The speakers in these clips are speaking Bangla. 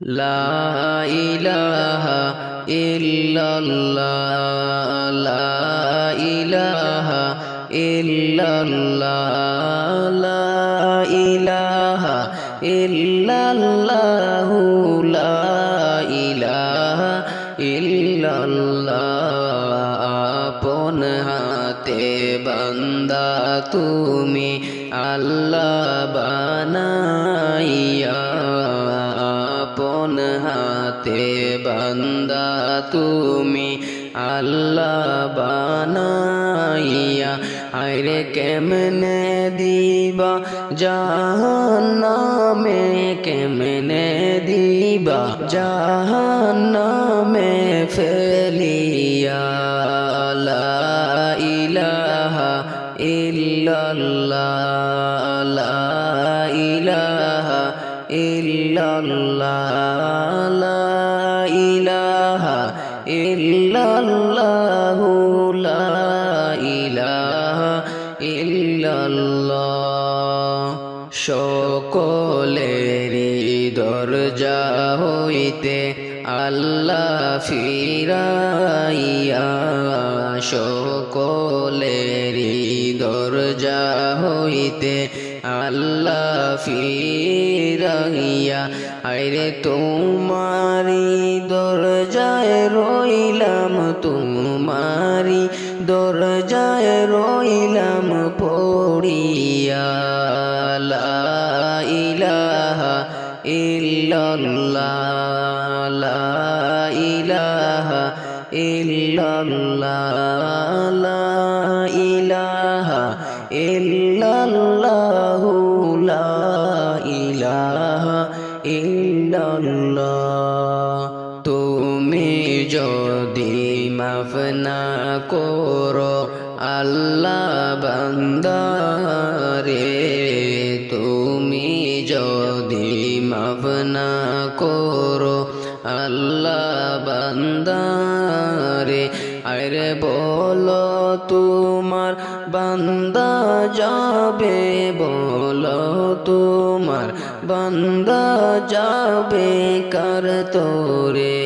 لا إله إلا الله لا إله إلا الله لا إله إلا الله لا إله إلا الله আপন হাতে বান্দা তুমি আল্লাহ বানাইয়া হাতে বান্দা তুমি আল্লাহ বানাইয়া। আরে কেমনে দিবা? জাহান্নামে কেমনে দিবা? জাহান্নামে ফেলিয়া। লা ইলাহা ইল্লাল্লাহ, লা ইল্লাল্লাহ লা ইলাহা ইল্লাল্লাহ, লা ইলাহা ইল্লাল্লাহ, সকলেরই দরজা হইতে আল্লাহ ফিরাইয়া সকলেরই দরজা হইতে। আল্লাহ ফিরাইয়া আরে তোমারি দরজায় রইলাম, তোমারি দরজায় রইলাম পড়িয়া, লা ইলাহা ইল্লাল্লাহ, লা ইলাহা ইল্লাল্লাহ ইলাহা ইল্লাল্লাহ। যদি মাফ না করো, আল্লাহ বান্দারে, তুমি যদি মাফ না করো, আল্লাহ বান্দারে, আরে বলো তোমার বান্দা যাবে, বলো তোমার বান্দা যাবে কার তোরে?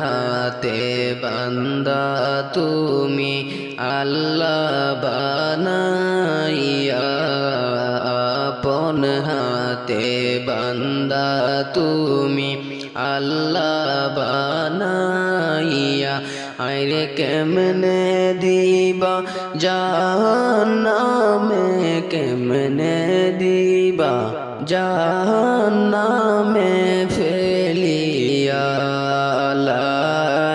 হাতে বান্দা তুমি আল্লাহ বানাইয়া, আপন হাতে বান্দা তুমি আল্লাহ বানাইয়া। আরে কেমনে দিবা জাহান্নামে, কেমনে দিবা জাহান্নামে ফেলিয়া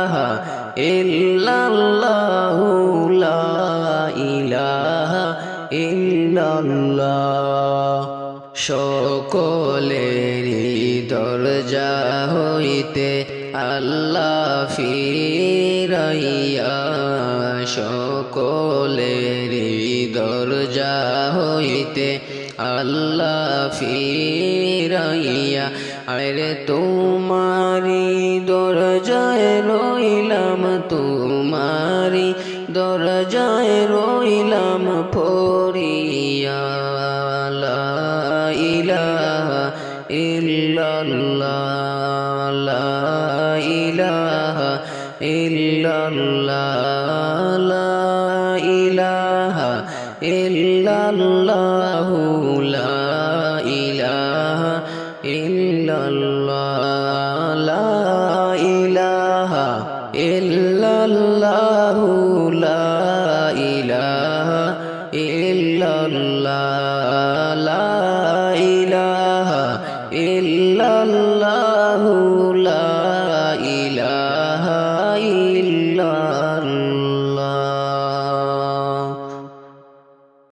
ইলাহা ইল্লাল্লাহ লা ইলাহা ইল্লাল্লাহ। সকলেরই দরজা হইতে আল্লাহ ফিরাইয়া সকলেরই দরজা হইতে আল্লাহ ফিরাইয়া, আরে তোমারি দরজায় রইলাম তোমারি, দরজায় রইলাম ফরিয়া ইলাহা ইল্লাল্লাহ, লা ইলাহা ইল্লাল্লাহ, লা ইলাহা ইল্লাল্লাহু, লা ইলাহা ইল্লাল্লাহ আল্লাহ